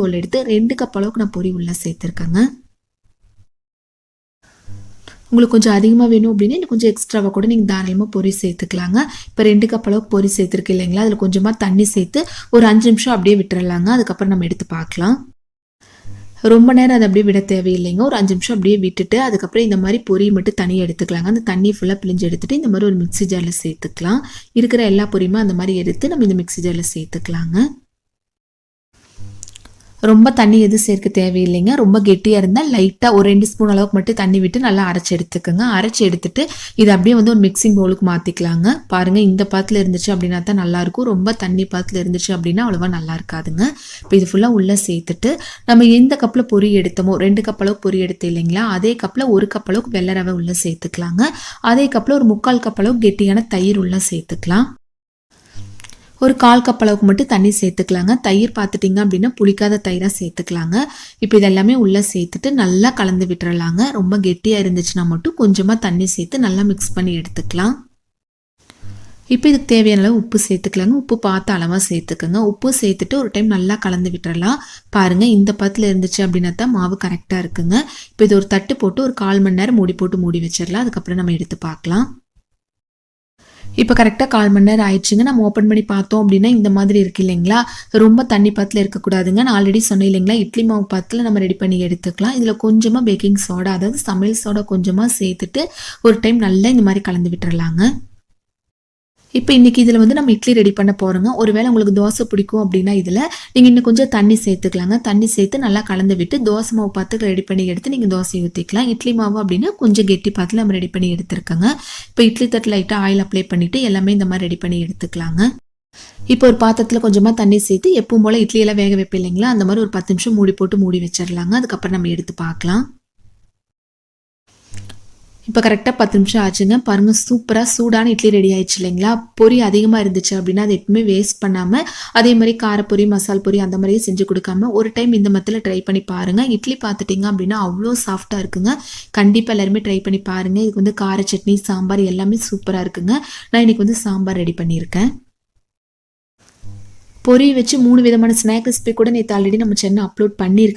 போல் எடுத்து ரெண்டு கப் அளவுக்கு நான் பொரி உள்ளே சேர்த்துருக்கேங்க. உங்களுக்கு கொஞ்சம் அதிகமாக வேணும் அப்படின்னா இன்னும் கொஞ்சம் எக்ஸ்ட்ராவாக கூட நீங்கள் தாராளமாக பொரி சேர்த்துக்கலாங்க. இப்போ ரெண்டு கப் அளவுக்கு பொரி சேர்த்துருக்கு இல்லைங்களா? அதில் கொஞ்சமாக தண்ணி சேர்த்து ஒரு அஞ்சு நிமிஷம் அப்படியே விட்டுறலாங்க. அதுக்கப்புறம் நம்ம எடுத்து பார்க்கலாம். ரொம்ப நேரம் அதை அப்படியே விட தேவையில்லைங்க. ஒரு அஞ்சு நிமிஷம் அப்படியே விட்டுட்டு அதுக்கப்புறம் இந்த மாதிரி பொரி மட்டும் தனியாக எடுத்துக்கலாங்க. அந்த தண்ணி ஃபுல்லாக பிழிஞ்சு எடுத்துகிட்டு இந்த மாதிரி ஒரு மிக்ஸி ஜாரில் சேர்த்துக்கலாம். இருக்கிற எல்லா பொரியுமே அந்த மாதிரி எடுத்து நம்ம இந்த மிக்ஸி ஜாரில் சேர்த்துக்கலாங்க. ரொம்ப தண்ணி எதுவும் சேர்க்க தேவையில்லைங்க. ரொம்ப கெட்டியாக இருந்தால் லைட்டாக ஒரு ரெண்டு ஸ்பூன் அளவுக்கு மட்டும் தண்ணி விட்டு நல்லா அரைச்சி எடுத்துக்கோங்க. அரைச்சி எடுத்துட்டு இது அப்படியே வந்து ஒரு மிக்சிங் பவுலுக்கு மாற்றிக்கலாங்க பாருங்கள் இந்த பாத்தில் இருந்துச்சு அப்படின்னா தான் நல்லாயிருக்கும் ரொம்ப தண்ணி பாத்தில் இருந்துச்சு அப்படின்னா அவ்வளோவா நல்லா இருக்காதுங்க. இப்போ இது ஃபுல்லாக உள்ளே சேர்த்துட்டு நம்ம எந்த கப்பில் பொரி எடுத்தோமோ ரெண்டு கப் அளவுக்கு பொரி எடுத்து இல்லைங்களா அதே கப்பில் ஒரு கப் அளவுக்கு வெள்ளை ரவை உள்ளே சேர்த்துக்கலாங்க. அதே கப்பில் ஒரு முக்கால் கப் அளவுக்கு கெட்டியான தயிர் உள்ளே சேர்த்துக்கலாம். ஒரு கால் கப் அளவுக்கு மட்டும் தண்ணி சேர்த்துக்கலாங்க. தயிர் பார்த்துட்டிங்க அப்படின்னா புளிக்காத தயிராக சேர்த்துக்கலாங்க. இப்போ இதெல்லாமே உள்ளே சேர்த்துட்டு நல்லா கலந்து விட்டுறலாங்க. ரொம்ப கெட்டியாக இருந்துச்சுன்னா மட்டும் கொஞ்சமாக தண்ணி சேர்த்து நல்லா மிக்ஸ் பண்ணி எடுத்துக்கலாம். இப்போ இதுக்கு தேவையான அளவு உப்பு சேர்த்துக்கலாங்க. உப்பு பார்த்து அளவாக சேர்த்துக்கோங்க. உப்பு சேர்த்துட்டு ஒரு டைம் நல்லா கலந்து விட்டுறலாம். பாருங்கள் இந்த பத்தில் இருந்துச்சு அப்படின்னா தான் மாவு கரெக்டாக இருக்குங்க. இப்போ இது ஒரு தட்டு போட்டு ஒரு கால் மணி நேரம் மூடி போட்டு மூடி வச்சிடலாம் அதுக்கப்புறம் நம்ம எடுத்து பார்க்கலாம். இப்போ கரெக்டாக கால் மணி நேரம் ஆயிடுச்சுங்க. நம்ம ஓப்பன் பண்ணி பார்த்தோம் அப்படின்னா இந்த மாதிரி இருக்கு இல்லைங்களா? ரொம்ப தண்ணி பாத்தில் இருக்கக்கூடாதுங்க. நான் ஆல்ரெடி சொன்னேன் இல்லைங்களா? இட்லி மாவு பாத்தில் நம்ம ரெடி பண்ணி எடுத்துக்கலாம். இதில் கொஞ்சமாக பேக்கிங் சோடா அதாவது சமையல் சோடா கொஞ்சமாக சேர்த்துட்டு ஒரு டைம் நல்லா இந்த மாதிரி கலந்து விட்டுறலாங்க. இப்போ இன்றைக்கி இதில் வந்து நம்ம இட்லி ரெடி பண்ண போகிறோங்க ஒருவேளை உங்களுக்கு தோசை பிடிக்கும் அப்படின்னா இதில் நீங்கள் இன்னும் கொஞ்சம் தண்ணி சேர்த்துக்கலாங்க. தண்ணி சேர்த்து நல்லா கலந்து விட்டு தோசை மாவு பார்த்து ரெடி பண்ணி எடுத்து நீங்கள் தோசை ஊற்றிக்கலாம் இட்லி மாவு அப்படின்னா கொஞ்சம் கெட்டி பார்த்து நம்ம ரெடி பண்ணி எடுத்துருக்கோங்க. இப்போ இட்லி தட்டு லைட்டாக ஆயில் அப்ளை பண்ணிவிட்டு எல்லாமே இந்த மாதிரி ரெடி பண்ணி எடுத்துக்கலாங்க. இப்போ ஒரு பாத்திரத்தில் கொஞ்சமாக தண்ணி சேர்த்து எப்பவும் போல் இட்லியெல்லாம் வேக வைப்பேன் இல்லைங்களா? அந்த மாதிரி ஒரு பத்து நிமிஷம் மூடி போட்டு மூடி வச்சிடலாங்க அதுக்கப்புறம் நம்ம எடுத்து பார்க்கலாம். இப்போ கரெக்டாக பத்து நிமிஷம் ஆச்சுங்க. பாருங்கள் சூப்பராக சூடான இட்லி ரெடி ஆயிடுச்சு இல்லைங்களா? பொரி அதிகமாக இருந்துச்சு அப்படின்னா அதை எப்பவுமே வேஸ்ட் பண்ணாமல் அதே மாதிரி காரப்பொரி மசால் பொரி அந்த மாதிரியே செஞ்சு கொடுக்காம ஒரு டைம் இந்த மத்தில் ட்ரை பண்ணி பாருங்கள் இட்லி பார்த்துட்டிங்க அப்படின்னா அவ்வளோ சாஃப்டாக இருக்குங்க. கண்டிப்பாக எல்லாருமே ட்ரை பண்ணி பாருங்கள் இதுக்கு வந்து கார சட்னி சாம்பார் எல்லாமே சூப்பராக இருக்குங்க. நான் இன்னைக்கு வந்து சாம்பார் ரெடி பண்ணியிருக்கேன். பொரி வச்சு மூணு விதமான ஸ்நாக் ரெசிபி கூட நேற்று ஆல்ரெடி நம்ம சென்னை அப்லோட் பண்ணியிருக்கேன்.